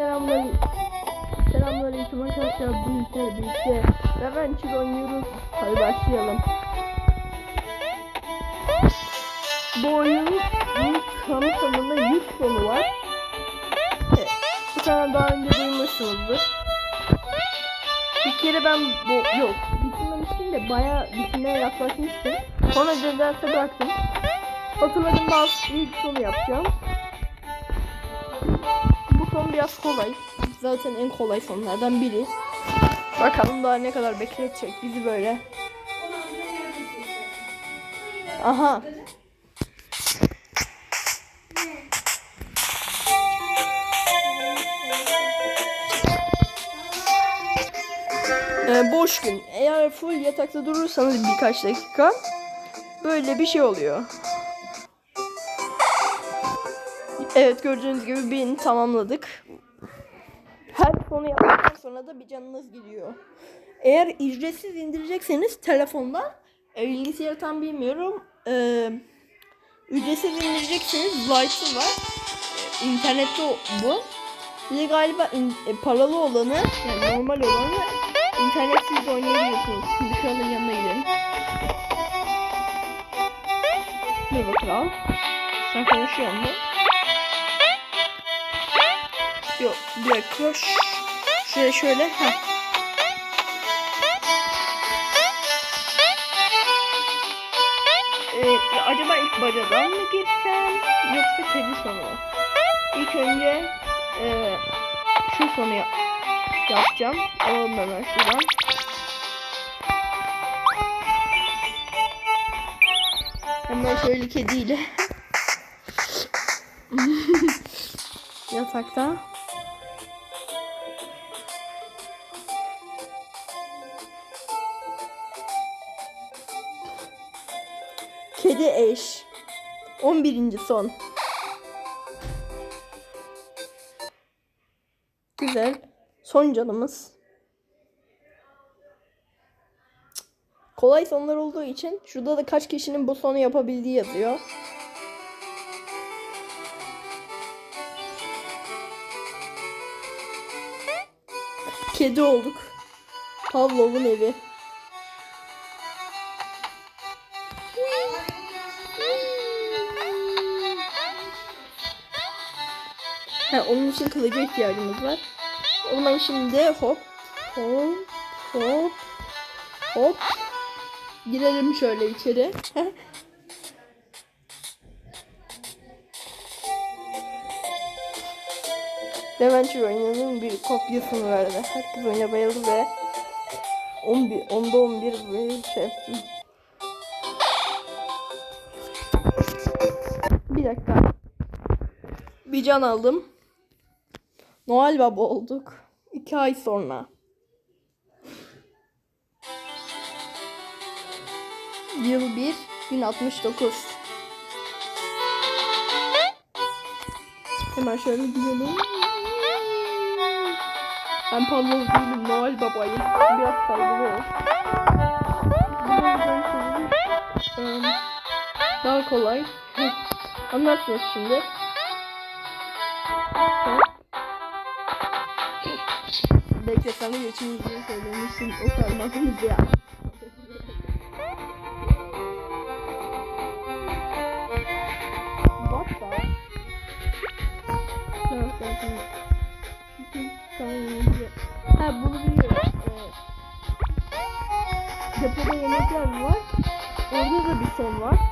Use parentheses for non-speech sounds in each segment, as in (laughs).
Selamünaleyküm. Selamünaleyküm arkadaşlar. İşler birlikte Reventure oynuyoruz. Hadi başlayalım. Bu oyunun kanı sonunda 100 sonu var. Evet, bu kanal daha önce duymuşsunuzdur. Bir kere ben bu yok bitirmemiştim de bayağı bitirmeye yaklaşmıştım. Sonra cezası bıraktım. Hatırladım bazı ilk sonu yapacağım. Biraz kolay. Zaten en kolay sonlardan biri. Bakalım daha ne kadar bekletecek bizi böyle. Aha. Ee, boş gün. Eğer full yatakta durursanız birkaç dakika böyle bir şey oluyor. Evet gördüğünüz gibi birini tamamladık. Her sonu yaptıktan sonra da bir canınız gidiyor. Eğer ücretsiz indirecekseniz telefondan e, bilgisayarı tam bilmiyorum. E, ücretsiz indirecekseniz Lite'ı var. E, bu. Bir de galiba in- e, paralı olanı yani normal olanı internetsiz oynayabiliyorsunuz. Şimdi kralın yanına gidelim. Merhaba kral. Sen konuşuyor musun? Yok bir dakika. Şöyle şöyle. Heh. Ee, acaba ilk bacadan mı girsem yoksa kedi sonu mu? İlk önce e, şu sonu yap- yapacağım. Alalım hemen şuradan. Hemen şöyle kediyle. (laughs) Yatakta. 11. son. Güzel. Son canımız. Kolay sonlar olduğu için şurada da kaç kişinin bu sonu yapabildiği yazıyor. Kedi olduk. Pavlov'un evi. Onun için kılıca ihtiyacımız var. O zaman şimdi hop hop hop hop girelim şöyle içeri. (laughs) Reventure oyununun bir kopyasını verdi. Herkes oyuna bayıldı ve 11, onda 11 böyle şey. Bir dakika. Bir can aldım. Noel Baba olduk. İki ay sonra. Yıl 1, gün 69. Hemen şöyle gidelim. Ben Pavlov değilim, Noel Baba'yım. Biraz. Eee, Daha kolay. Anlarsınız şimdi. Bekle sana geçimizi söylemişsin. O kalmadınız ya. Tane Ha bunu biliyorum. Ee, depoda yemekler var. Orada da bir son var.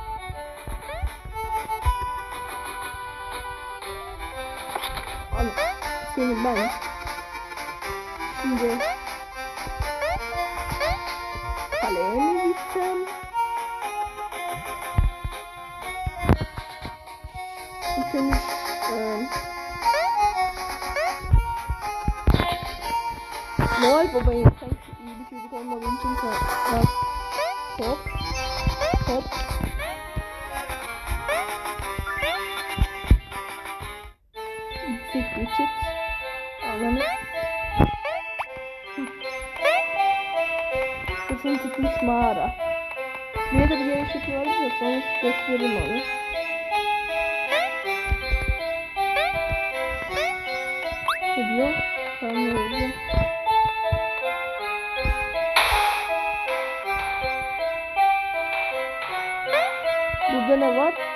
Yüksek geçit Ananı Kısım tutmuş mağara Buraya da bir yarışık vardı da sonra gösteririm onu ediyor. Tahmin edeyim. Burada ne var?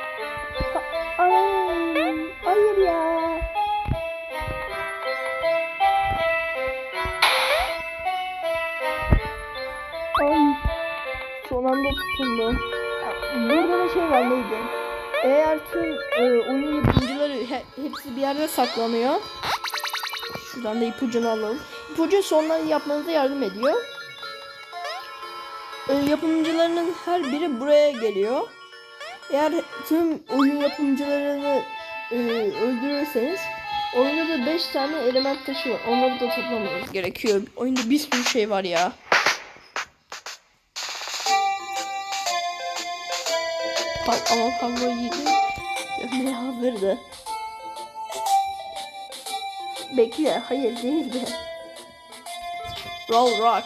Anda tutundu. Burada da şey var neydi? Eğer tüm e, oyun yapımcıları he- hepsi bir yerde saklanıyor. Şuradan da ipucunu alalım. İpucu sonları yapmanıza yardım ediyor. E, yapımcılarının her biri buraya geliyor. Eğer tüm oyun yapımcılarını e, öldürürseniz oyunda da 5 tane element taşı var. Onları da toplamanız gerekiyor. Oyunda bir sürü şey var ya. Bak ama Pablo yedi. Dönmeye hazırdı. Bekle, hayır değildi. Roll Rock.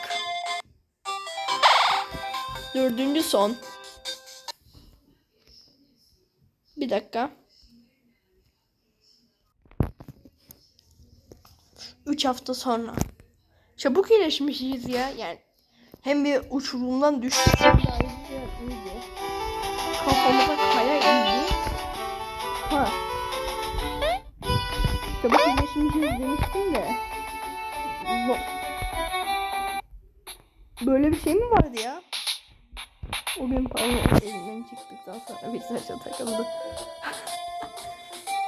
Dördüncü son. Bir dakika. Üç hafta sonra. Çabuk iyileşmişiz ya. Yani hem bir uçurumdan düştük. Kafamıza kaya indi. Ha. Çabuk iyileşmişiz demiştim de. Bu- Böyle bir şey mi vardı ya? O gün pardon elimden çıktıktan sonra bir saça takıldı.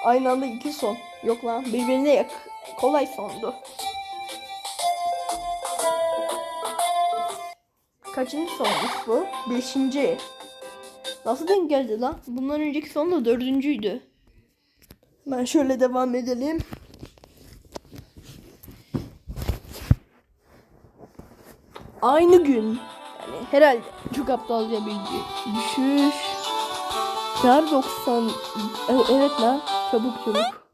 Aynı anda iki son. Yok lan birbirine yak. Kolay sondu. Kaçıncı sonmuş bu? Beşinci. Nasıl denk geldi lan? Bundan önceki son da dördüncüydü. Ben şöyle devam edelim. Aynı gün. Yani herhalde çok aptalca bilgi. Düşüş. Kar 90. E- Evet lan. Çabuk çabuk.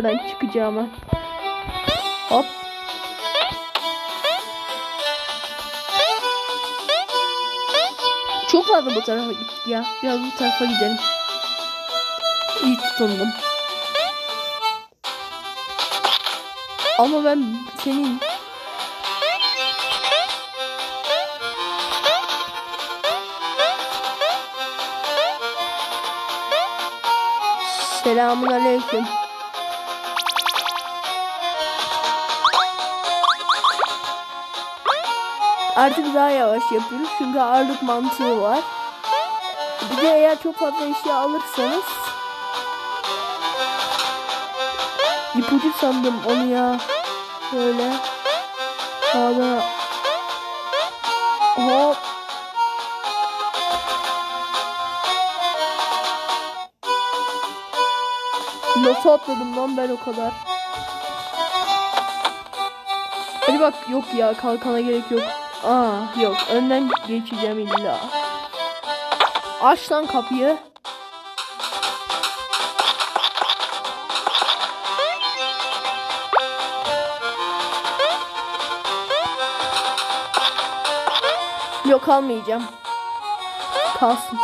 Yukarıdan çıkacağımı. Hop. Çok fazla bu tarafa gittik ya. Biraz bu tarafa gidelim. İyi tutundum. Ama ben senin Selamun aleyküm. Artık daha yavaş yapıyoruz çünkü ağırlık mantığı var. Bir de eğer çok fazla eşya alırsanız ipucu sandım onu ya. Böyle. Sağda. Hop. Nasıl atladım lan ben o kadar? Hadi bak yok ya kalkana gerek yok. Aa yok önden geçeceğim illa. Aç lan kapıyı. Yok almayacağım. Kalsın.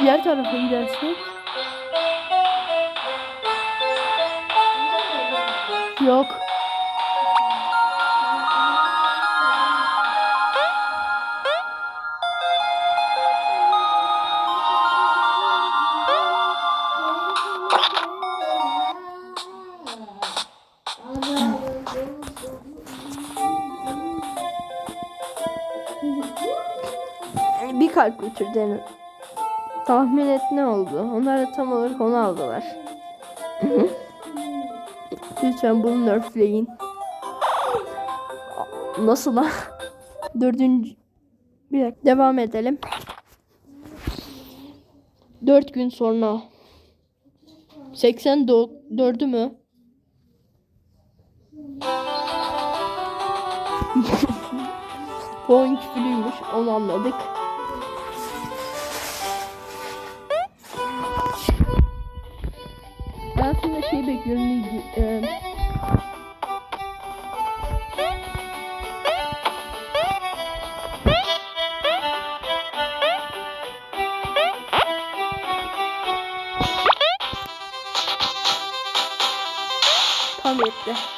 Diğer tarafa gidersek. Yok. Bir kalp götürdü. Tahmin et ne oldu? Onlar da tam olarak onu aldılar. (laughs) Lütfen bunu nerfleyin. Nasıl lan? (laughs) Dördüncü... Bir dakika devam edelim. Dört gün sonra. 84'ü mü? (laughs) Puan küfürüymüş. Onu anladık. Bekliyorum. ilgi- E, tam yetti.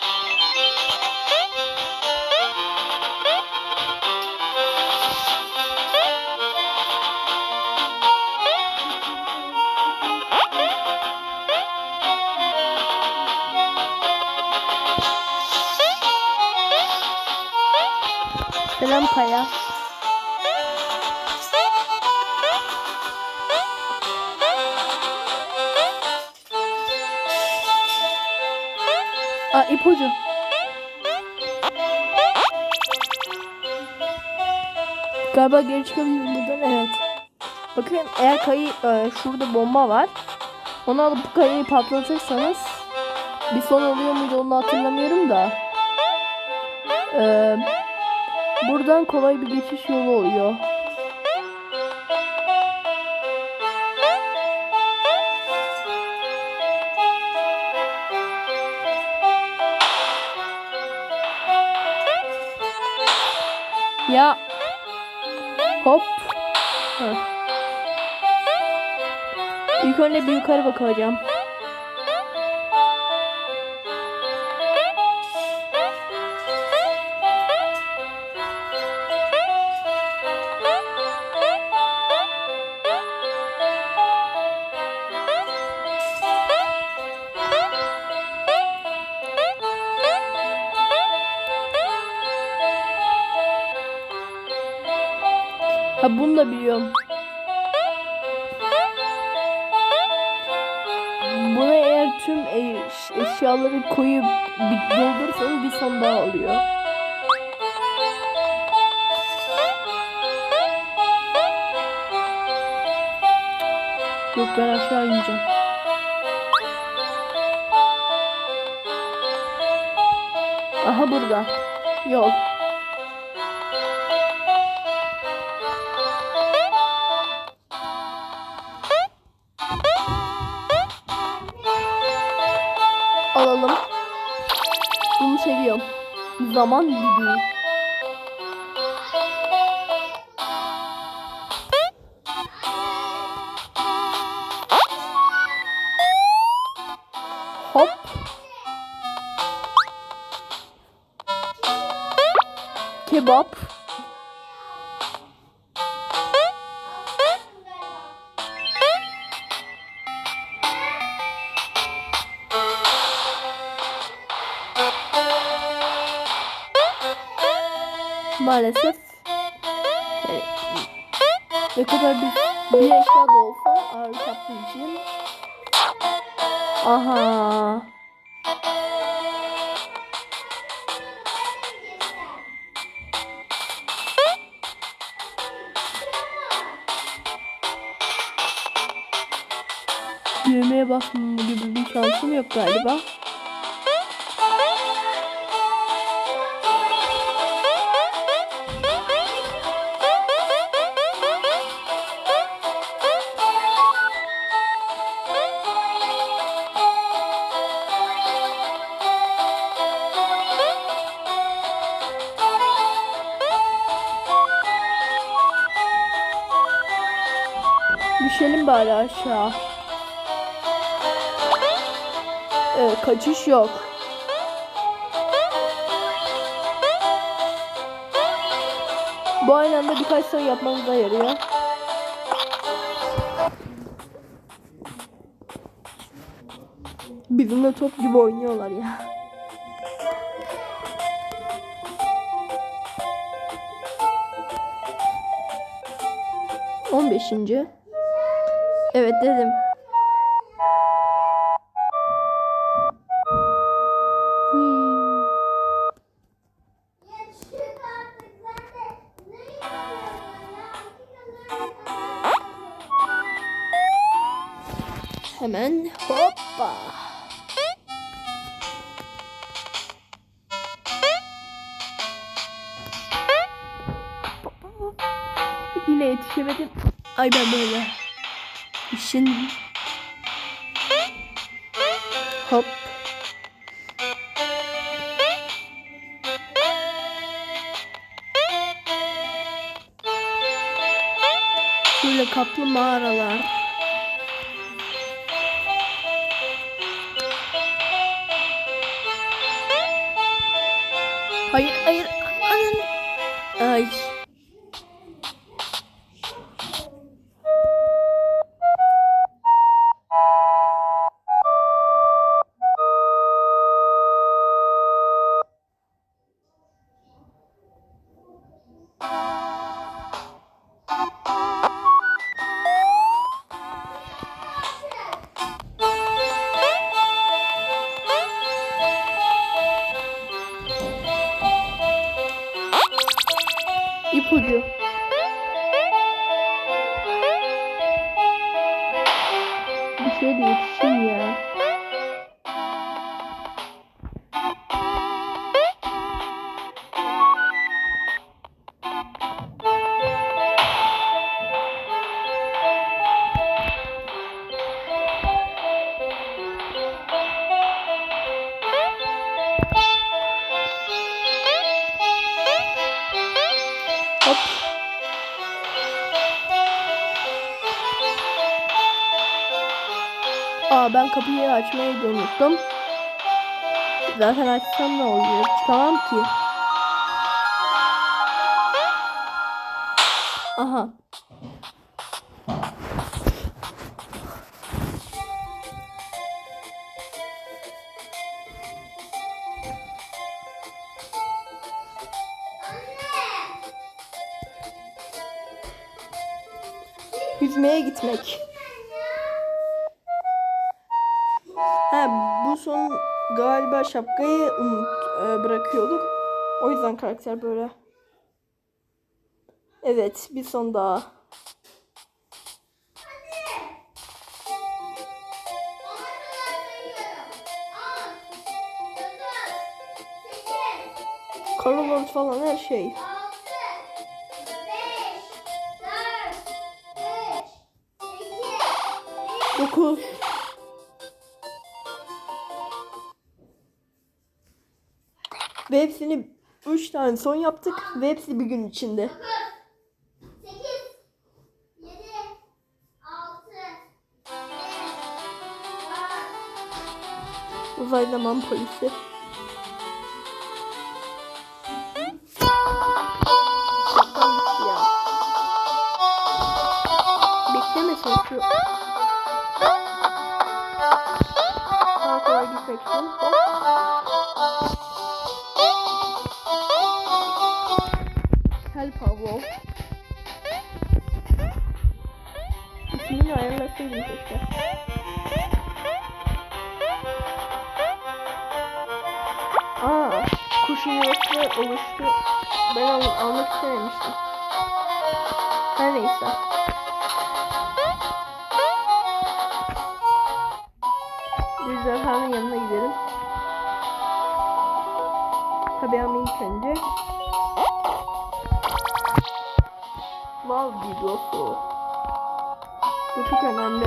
Selam Kaya. Aa ipucu. Galiba geri çıkabilirim buradan evet. Bakın eğer kayı e, şurada bomba var. Onu alıp kayayı patlatırsanız bir son oluyor muydu onu hatırlamıyorum da. Eee Buradan kolay bir geçiş yolu oluyor. Ya. Hop. Heh. İlk önce bir yukarı bakacağım. Doldurursanız bir son daha oluyor. Yok ben aşağı ineceğim. Aha burada. Yol. Zaman gidiyor. Hop. Kebap. Maalesef. Yani ne kadar bir, bir eşya da olsa ağır kaptığı için. Aha. Düğmeye basmama gibi bir şansım yok galiba. Bari aşağı. Evet, kaçış yok. Bu aynı anda birkaç sayı yapmanıza yarıyor. Bizimle top gibi oynuyorlar ya. On beşinci. Evet dedim. Şöyle kaplı mağaralar. Hayır hayır. Anan. Ay. Bir şey de yetişeyim ya. Açmayı da unuttum. Zaten açsam ne oluyor? Çıkamam ki. Aha. Yüzmeye gitmek. Galiba şapkayı unut e, bırakıyorduk. O yüzden karakter böyle. Evet bir son daha. Karolord falan her şey. Ve hepsini 3 tane son yaptık ve hepsi bir gün içinde. Uzay zaman polisi. İsmini ayarlasaydım keşke. Aa, kuş yuvası oluştu. Ben onu almak istememiştim. Her neyse. Ejderhanın yanına gidelim. Tabii ama ilk önce Vav videosu. Çok önemli.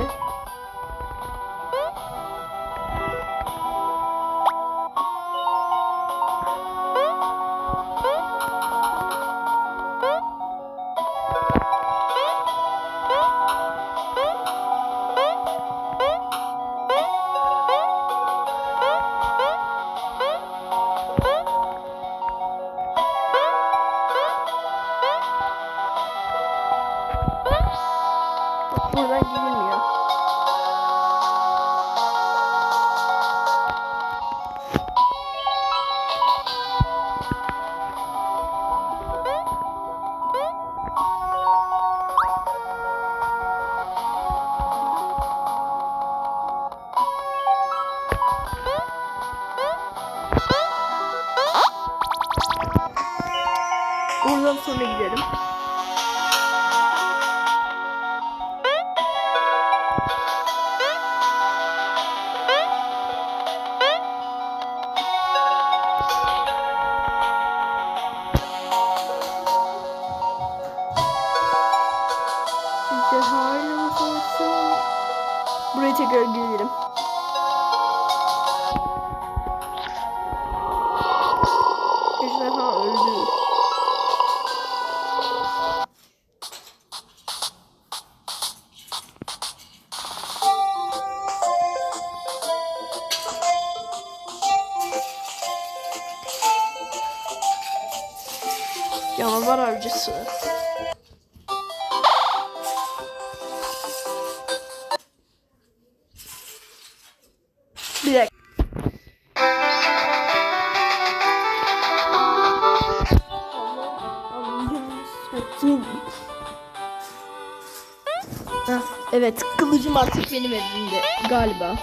Heh, evet, kılıcım artık benim elimde galiba.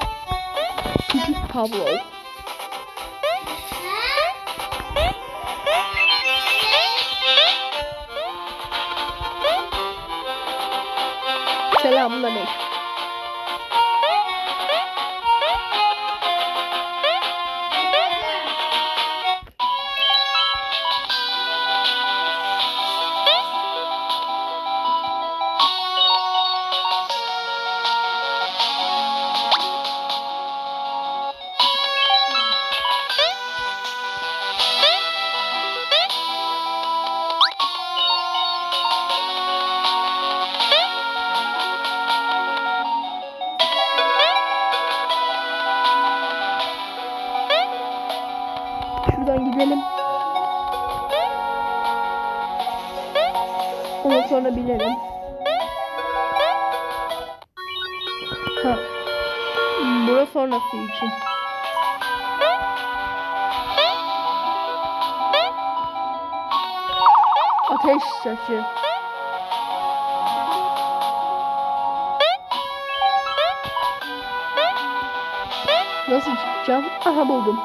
Küçük (laughs) Pablo. Selamünaleyküm. Binelim. Ha. Bura sonrası için. Ateş saçı. Nasıl çıkacağım? Aha buldum.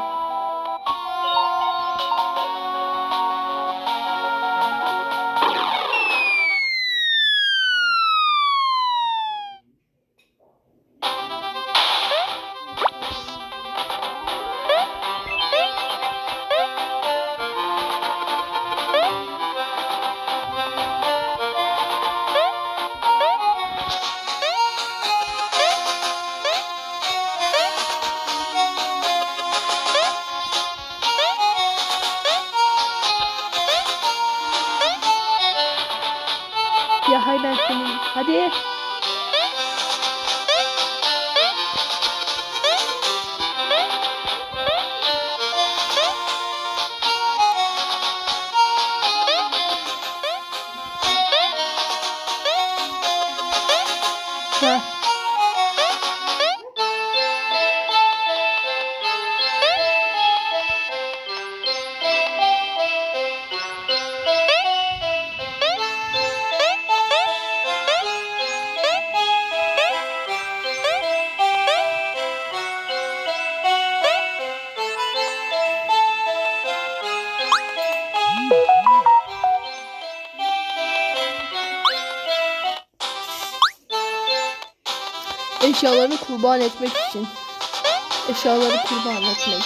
Ha. Kurban etmek için. Eşyaları kurban etmek.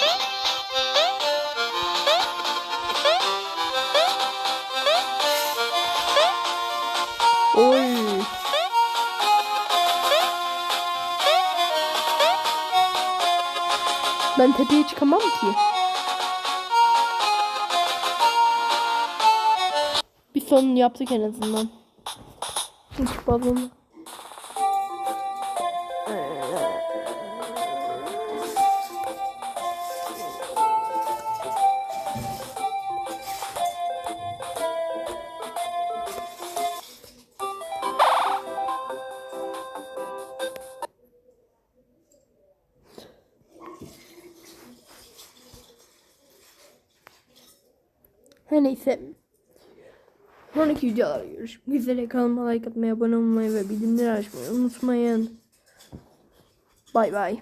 Oy. Ben tepeye çıkamam ki. Bir son yaptık en azından. Hiç balonu. Her neyse. Sonraki videolarda görüşmek üzere. Kanalıma like atmayı, abone olmayı ve bildirimleri açmayı unutmayın. Bay bay.